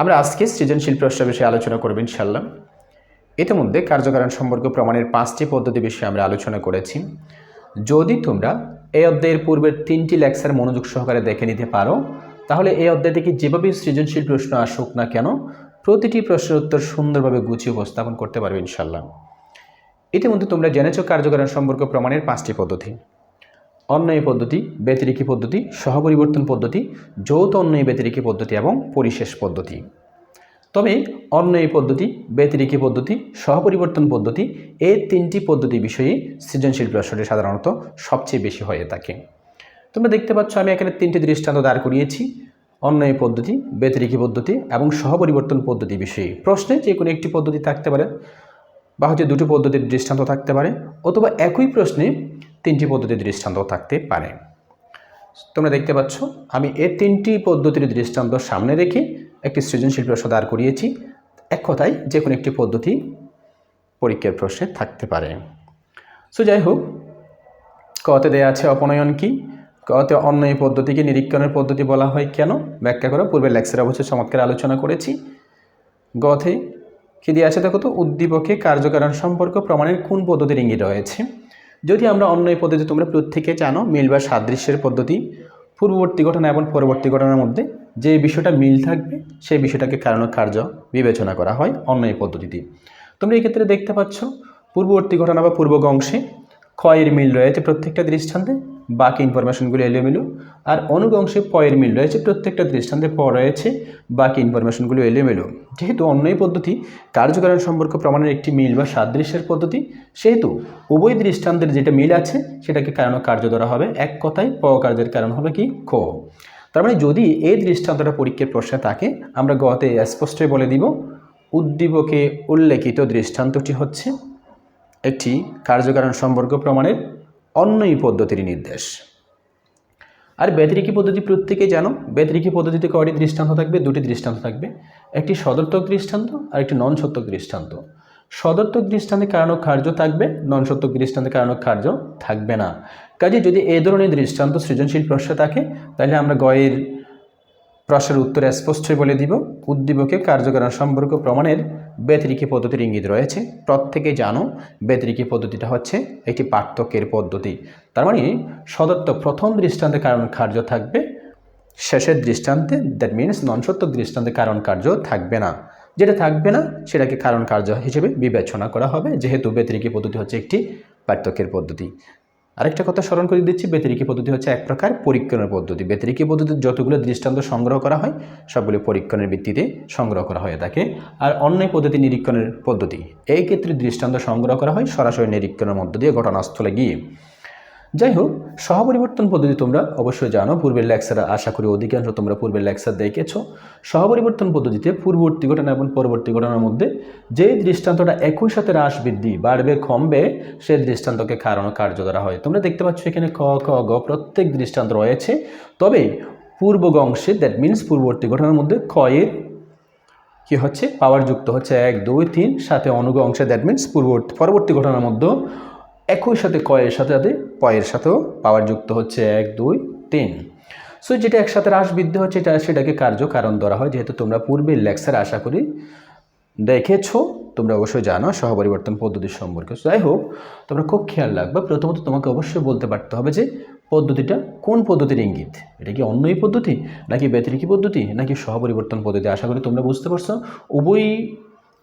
আমরা আজকে সৃজনশীল প্রশ্ন বিষয়ে আলোচনা করব ইনশাল্লাহ ইতিমধ্যে কার্যকারণ সম্পর্ক প্রমাণের পাঁচটি পদ্ধতি বিষয়ে আমরা আলোচনা করেছি। যদি তোমরা এই অধ্যায়ের পূর্বের তিনটি লেকচার মনোযোগ সহকারে দেখে নিতে পারো, তাহলে এই অধ্যায় থেকে যেভাবে সৃজনশীল প্রশ্ন আসুক না কেন, প্রতিটি প্রশ্নের উত্তর সুন্দরভাবে গুছিয়ে উপস্থাপন করতে পারবে ইনশাল্লাহ ইতিমধ্যে তোমরা জেনেছ কার্যকারণ সম্পর্ক প্রমাণের পাঁচটি পদ্ধতি। অন্যায় পদ্ধতি, ব্যতিরিকী পদ্ধতি, সহপরিবর্তন পদ্ধতি, যৌথ অন্যায়, ব্যতিরিকী পদ্ধতি এবং পরিশেষ পদ্ধতি। তবে অন্যায় পদ্ধতি, ব্যতিরিকী পদ্ধতি, সহপরিবর্তন পদ্ধতি এই তিনটি পদ্ধতি বিষয়ে সৃজনশীল প্রশ্নটি সাধারণত সবচেয়ে বেশি হয়ে থাকে। তোমরা দেখতে পাচ্ছ আমি এখানে তিনটি দৃষ্টান্ত দাঁড় করিয়েছি। অন্যায় পদ্ধতি, ব্যতিরিকী পদ্ধতি এবং সহপরিবর্তন পদ্ধতি বিষয়ে। প্রশ্নে যে কোনো একটি পদ্ধতি থাকতে পারে বা হচ্ছে দুটো পদ্ধতির দৃষ্টান্ত থাকতে পারে অথবা একই প্রশ্নে তিনটি পদ্ধতির দৃষ্টান্ত থাকতে পারে। তোমরা দেখতে পাচ্ছ, আমি এই তিনটি পদ্ধতির দৃষ্টান্ত সামনে রেখে একটি সৃজনশীল প্রশ্ন দাঁড় করিয়েছি। এক কথায় যে কোনো একটি পদ্ধতি পরীক্ষার প্রশ্নে থাকতে পারে। সো যাই হোক, কতে দেয়া আছে অপনয়ন কি? কতে অন্যায় পদ্ধতিকে নিরীক্ষণের পদ্ধতি বলা হয় কেন? ব্যাখ্যা করা, পূর্বের লেকচারে অবশ্যই চমৎকার আলোচনা করেছি। গথে কি দিয়ে আছে দেখো তো, উদ্দীপকে কার্যকারণ সম্পর্ক প্রমাণের কোন পদ্ধতির ইঙ্গিত রয়েছে? যদি আমরা অন্য এই পদ্ধতি তোমরা প্রত্যেকে জানো, মিল বা সাদৃশ্যের পদ্ধতি, পূর্ববর্তী ঘটনা এবং পরবর্তী ঘটনার মধ্যে যে বিষয়টা মিল থাকবে, সেই বিষয়টাকে কারণ কার্য বিবেচনা করা হয় অন্য এই পদ্ধতিতে। তোমরা এক্ষেত্রে দেখতে পাচ্ছ, পূর্ববর্তী ঘটনা বা পূর্বক অংশে ক্ষয়ের মিল রয়েছে প্রত্যেকটা দৃষ্টান্তে বাকি ইনফরমেশনগুলো এলোমেলো। আর অনুগ অংশে পয়ের মিল রয়েছে, প্রত্যেকটা দৃষ্টান্তে প রয়েছে, বাকি ইনফরমেশনগুলো এলোমেলো। যেহেতু অন্যায় পদ্ধতি, কার্যকারণ সম্পর্ক প্রমাণের একটি মিল বা সাদৃশ্যের পদ্ধতি, সেহেতু উভয় দৃষ্টান্তের যেটা মিল আছে, সেটাকে কারণ কার্য ধরা হবে। এক কথায় প কার্যের কারণ হবে কি? খ। তার মানে যদি এই দৃষ্টান্তটা পরীক্ষার প্রশ্নে থাকে, আমরা গতে স্পষ্টই বলে দিব, উদ্দীপকে উল্লেখিত দৃষ্টান্তটি হচ্ছে একটি কার্যকারণ সম্পর্ক প্রমাণের অন্যই পদ্ধতির নির্দেশ। আর ব্যতিরিকি পদ্ধতি প্রত্যেকেই জানো। ব্যতিরিকি পদ্ধতিতে কয়টি দৃষ্টান্ত থাকবে? দুটি দৃষ্টান্ত থাকবে। একটি সদর্থক দৃষ্টান্ত আর একটি নন সত্যক দৃষ্টান্ত। সদর্থক দৃষ্টান্তে কারণক কার্য থাকবে নন সত্যক দৃষ্টান্তে কারণক কার্য থাকবে না। কাজে যদি এ ধরনের দৃষ্টান্ত সৃজনশীল প্রশ্ন থাকে, তাহলে আমরা গয়ের প্রশ্নের উত্তরে স্পষ্টই বলে দিব। উদ্দীপকে কার্যকারণ সম্পর্ক প্রমাণের ব্যতিরিকী পদ্ধতির ইঙ্গিত রয়েছে। প্রত্যেকে জানো, ব্যতিরিকী পদ্ধতিটা হচ্ছে একটি পার্থক্যের পদ্ধতি। তার মানে সদত্ত প্রথম দৃষ্টান্তে কারণ কার্য থাকবে, শেষের দৃষ্টান্তে দ্যাট মিনস ননসত্যক দৃষ্টান্তে কারণ কার্য থাকবে না। যেটা থাকবে না, সেটাকে কারণ কার্য হিসেবে বিবেচনা করা হবে। যেহেতু ব্যতিরিকী পদ্ধতি হচ্ছে একটি পার্থক্যের পদ্ধতি। আরেকটা কথা স্মরণ করে দিচ্ছি ব্যতিরিকী পদ্ধতি হচ্ছে এক প্রকার পরীক্ষণের পদ্ধতি। ব্যতিরিকী পদ্ধতির যতগুলো দৃষ্টান্ত সংগ্রহ করা হয়, সবগুলো পরীক্ষণের ভিত্তিতে সংগ্রহ করা হয়ে থাকে। আর অন্য পদ্ধতি নিরীক্ষণের পদ্ধতি, এই ক্ষেত্রে দৃষ্টান্ত সংগ্রহ করা হয় সরাসরি নিরীক্ষণের মধ্য দিয়ে ঘটনাস্থলে গিয়ে। যাই হোক সহপরিবর্তন পদ্ধতি তোমরা অবশ্যই জানো। পূর্বের লেকচার আশা করি অধিকাংশ তোমরা পূর্বের লেকচার দেখেছ। সহপরিবর্তন পদ্ধতিতে পূর্ববর্তী ঘটনা এবং পরবর্তী ঘটনার মধ্যে যে দৃষ্টান্তটা একই সাথে হ্রাস বৃদ্ধি, বাড়বে, কমবে সেই দৃষ্টান্তকে কারণ কার্য ধরা হয়। তোমরা দেখতে পাচ্ছ এখানে ক ক, গ প্রত্যেক দৃষ্টান্ত রয়েছে। তবে পূর্বগংশে দ্যাট মিনস পূর্ববর্তী ঘটনার মধ্যে ক্ষয়ের কি হচ্ছে? পাওয়ার যুক্ত হচ্ছে এক, দুই, তিন, সাথে অনুগ অংশে দ্যাট মিনস পূর্ববর্তী, পরবর্তী ঘটনার মধ্যে একই সাথে কয়ের সাথে সাথে পয়ের সাথেও পাওয়ার যুক্ত হচ্ছে এক, দুই, তিন। সো যেটা একসাথে হ্রাস বৃদ্ধি হচ্ছে, এটা সেটাকে কার্য কারণ ধরা হয়, যেহেতু তোমরা পূর্বের লেকচার আশা করি দেখেছ, তোমরা অবশ্যই জানো সহপরিবর্তন পদ্ধতির সম্পর্কে। যাই হোক তোমরা খুব খেয়াল রাখবে, প্রথমত তোমাকে অবশ্যই বলতে পারতে হবে যে পদ্ধতিটা কোন পদ্ধতির ইঙ্গিত? এটা কি অন্যই পদ্ধতি, নাকি ব্যতিরিকী পদ্ধতি, নাকি সহপরিবর্তন পদ্ধতি? আশা করি তোমরা বুঝতে পারছ। উভয়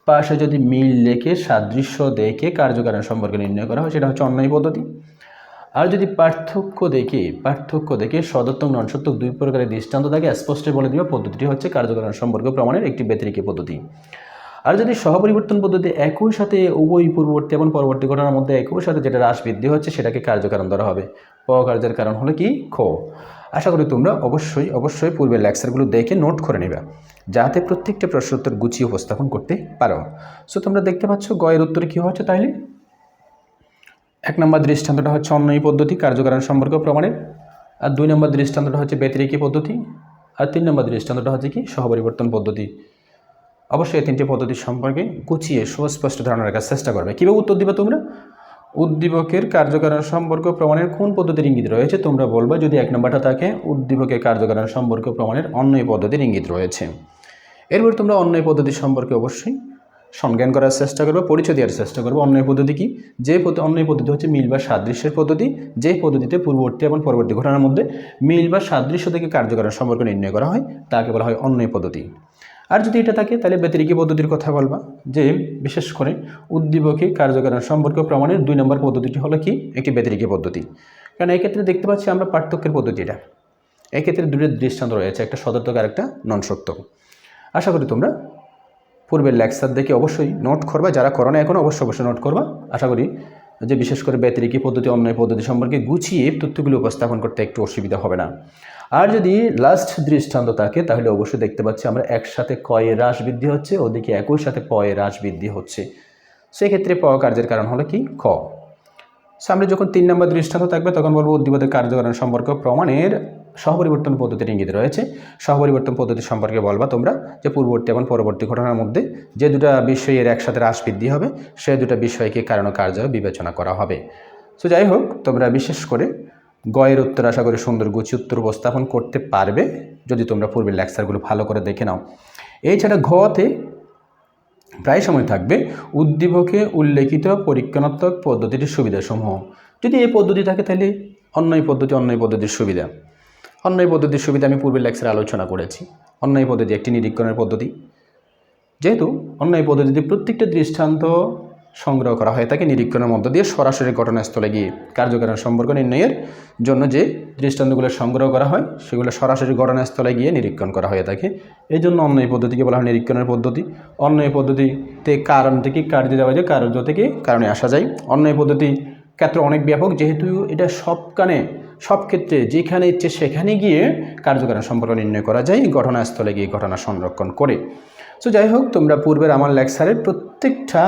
পাশে যদি মিল লেখে, সাদৃশ্য দেখে কার্যকারণ সম্পর্কে নির্ণয় করা হয়, সেটা হচ্ছে অন্যায় পদ্ধতি। আর যদি পার্থক্য দেখে পার্থক্য দেখে সদত্তক, ননসত্তক দুই প্রকারের দৃষ্টান্ত থাকে, স্পষ্ট বলে দেওয়া পদ্ধতিটি হচ্ছে কার্যকারণ সম্পর্ক প্রমাণের একটি ব্যতিরিকী পদ্ধতি। আর যদি সহপরিবর্তন পদ্ধতি একই সাথে উভয় পূর্ববর্তী এবং পরবর্তী ঘটনার মধ্যে একই সাথে যেটা হ্রাস বৃদ্ধি হচ্ছে, সেটাকে কার্যকারণ ধরা হবে। পকার্যের কারণ হলো কি? খ। আশা করি তোমরা অবশ্যই অবশ্যই পূর্বের লেকচারগুলো দেখে নোট করে নেবে, যাতে প্রত্যেকটা প্রশ্ন উত্তর গুছিয়ে উপস্থাপন করতে পারো। সো তোমরা দেখতে পাচ্ছ গয়ের উত্তরে কী হচ্ছে তাইলে? এক নম্বর দৃষ্টান্তটা হচ্ছে অন্যই পদ্ধতি, কার্যকারণ সম্পর্ক প্রমাণের। আর দুই নম্বর দৃষ্টান্তটা হচ্ছে ব্যতিরিকী পদ্ধতি। আর তিন নম্বর দৃষ্টান্তটা হচ্ছে কি? সহপরিবর্তন পদ্ধতি। অবশ্যই এই তিনটি পদ্ধতি সম্পর্কে গুছিয়ে সুস্পষ্ট ধারণা রাখার চেষ্টা করবে। কীভাবে উত্তর দিবে তোমরা? উদ্দীপকের কার্যকারণ সম্পর্ক প্রমাণের কোন পদ্ধতির ইঙ্গিত রয়েছে? তোমরা বলবা যদি এক নম্বরটা থাকে, উদ্দীপকের কার্যকারণ সম্পর্ক প্রমাণের অন্য পদ্ধতির ইঙ্গিত রয়েছে। এরপর তোমরা অন্যায় পদ্ধতি সম্পর্কে অবশ্যই সংজ্ঞান করার চেষ্টা করবে, পরিচয় দেওয়ার চেষ্টা করবে। অন্যায় পদ্ধতি কি? যে অন্যায় পদ্ধতি হচ্ছে মিল বা সাদৃশ্যের পদ্ধতি। যে পদ্ধতিতে পূর্ববর্তী এবং পরবর্তী ঘটনার মধ্যে মিল বা সাদৃশ্য থেকে কার্যকরণ সম্পর্ক নির্ণয় করা হয়, তাকে বলা হয় অন্যায় পদ্ধতি। আর যদি এটা থাকে, তাহলে ব্যতিরিকী পদ্ধতির কথা বলবা। যে বিশেষ করে উদ্দীপকে কার্যকরণ সম্পর্ক প্রমাণের দুই নম্বর পদ্ধতিটি হলো কি? একটি ব্যতিরিকী পদ্ধতি। কারণ এক্ষেত্রে দেখতে পাচ্ছি আমরা পার্থক্যের পদ্ধতিটা। এক্ষেত্রে দুটো দৃষ্টান্ত রয়েছে, একটা সদর্থক আর একটা নন সত্য আশা করি তোমরা পূর্বের লেকচার দেখে অবশ্যই নোট করবা, যারা করো না এখন অবশ্যই অবশ্যই নোট করবা। আশা করি যে বিশেষ করে ব্যতিরিকী পদ্ধতি, অন্যায় পদ্ধতি সম্পর্কে গুছিয়ে তথ্যগুলো উপস্থাপন করতে একটু অসুবিধা হবে না। আর যদি লাস্ট দৃষ্টান্ত থাকে, তাহলে অবশ্যই দেখতে পাচ্ছি আমরা একসাথে কয়ে হ্রাস বৃদ্ধি হচ্ছে, ওদিকে একই সাথে পয়ে হ্রাস বৃদ্ধি হচ্ছে। সেক্ষেত্রে প কার্যের কারণ হলো কি? ক সামনে যখন তিন নম্বর দৃষ্টান্ত থাকবে, তখন বলব উদ্দীপদের কার্যকরণ সম্পর্ক প্রমাণের সহপরিবর্তন পদ্ধতির ইঙ্গিত রয়েছে। সহপরিবর্তন পদ্ধতি সম্পর্কে বলবা তোমরা যে পূর্ববর্তী এবং পরবর্তী ঘটনার মধ্যে যে দুটা বিষয়ের একসাথে হ্রাস বৃদ্ধি হবে, সে দুটা বিষয়কে কারণ কার্য বিবেচনা করা হবে। তো যাই হোক, তোমরা বিশেষ করে গয়ের উত্তর আশা করি সুন্দর গুছি উত্তর উপস্থাপন করতে পারবে, যদি তোমরা পূর্বের লেকচারগুলো ভালো করে দেখে নাও। এছাড়া ঘতে প্রায় সময় থাকবে উদ্দীপকে উল্লেখিত পরীক্ষণাত্মক পদ্ধতিটির সুবিধাসমূহ। যদি এই পদ্ধতি থাকে তাহলে অন্যায় পদ্ধতি, অন্যায় পদ্ধতির সুবিধা। অন্যায় পদ্ধতির সুবিধা আমি পূর্বের লেকচারে আলোচনা করেছি। অন্যায় পদ্ধতি একটি নিরীক্ষণের পদ্ধতি। যেহেতু অন্যায় পদ্ধতিতে প্রত্যেকটা দৃষ্টান্ত সংগ্রহ করা হয় তাকে নিরীক্ষণের মধ্য দিয়ে সরাসরি ঘটনাস্থলে গিয়ে কার্যকারণ সম্পর্ক নির্ণয়ের জন্য যে দৃষ্টান্তগুলো সংগ্রহ করা হয়, সেগুলো সরাসরি ঘটনাস্থলে গিয়ে নিরীক্ষণ করা হয়ে থাকে। এই জন্য অন্য এই পদ্ধতিকে বলা হয় নিরীক্ষণের পদ্ধতি। অন্যায় পদ্ধতিতে কারণ থেকে কার্যে যাওয়া যায়, কার্য থেকে কারণে আসা যায়। অন্যায় পদ্ধতি ক্ষেত্র অনেক ব্যাপক, যেহেতু এটা সবখানে, সব ক্ষেত্রে যেখানে ইচ্ছে সেখানে গিয়ে কার্যকারণ সম্পর্ক নির্ণয় করা যায়, ঘটনাস্থলে গিয়ে ঘটনা সংরক্ষণ করে। সো যাই হোক, তোমরা পূর্বের আমার লেকচারের প্রত্যেকটা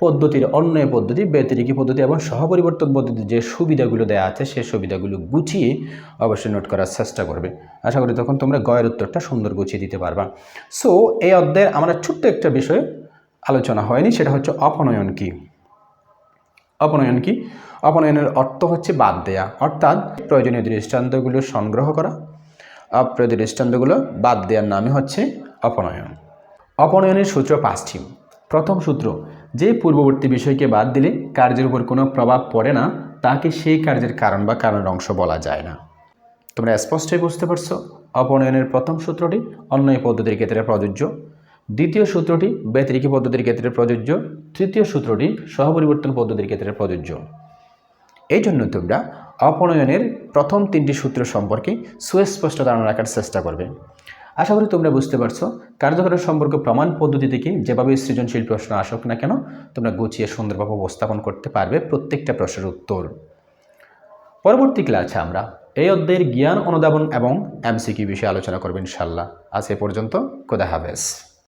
পদ্ধতির অন্যায় পদ্ধতি, ব্যতিরিকী পদ্ধতি এবং সহপরিবর্তন পদ্ধতির যে সুবিধাগুলো দেওয়া আছে সেই সুবিধাগুলো গুছিয়ে অবশ্যই নোট করার চেষ্টা করবে। আশা করি তখন তোমরা গয়ের উত্তরটা সুন্দর গুছিয়ে দিতে পারবা। সো এই অধ্যায়ের আমার ছোট্ট একটা বিষয় আলোচনা হয়নি, সেটা হচ্ছে অপনয়ন কী? অপনয়ন কি? অপনয়নের অর্থ হচ্ছে বাদ দেয়া। অর্থাৎ প্রয়োজনীয় দৃষ্টান্তগুলো সংগ্রহ করা, অপ্রয়োজনীয় দৃষ্টান্তগুলো বাদ দেওয়ার নামই হচ্ছে অপনয়ন। অপনয়নের সূত্র পাঁচটি। প্রথম সূত্র যে পূর্ববর্তী বিষয়কে বাদ দিলে কার্যের উপর কোনো প্রভাব পড়ে না, তাকে সেই কার্যের কারণ বা কারণের অংশ বলা যায় না। তোমরা স্পষ্টই বুঝতে পারছ, অপনয়নের প্রথম সূত্রটি অন্যায় পদ্ধতির ক্ষেত্রে প্রযোজ্য। দ্বিতীয় সূত্রটি ব্যতিরিকী পদ্ধতির ক্ষেত্রে প্রযোজ্য। তৃতীয় সূত্রটি সহপরিবর্তন পদ্ধতির ক্ষেত্রে প্রযোজ্য। এই জন্য তোমরা অপনয়নের প্রথম তিনটি সূত্র সম্পর্কে সুস্পষ্ট ধারণা রাখার চেষ্টা করবে। আশা করি তোমরা বুঝতে পারছ। কার্যকারণ সম্পর্ক প্রমাণ পদ্ধতি থেকে যেভাবে সৃজনশীল প্রশ্ন আসুক না কেন, তোমরা গুছিয়ে সুন্দরভাবে উপস্থাপন করতে পারবে প্রত্যেকটা প্রশ্নের উত্তর। পরবর্তী ক্লাসে আমরা এই অধ্যায়ের জ্ঞান অনুদাবন এবং এমসিকিউ বিষয়ে আলোচনা করবেন ইনশাল্লাহ আজ এ পর্যন্ত কোদা হাফেজ।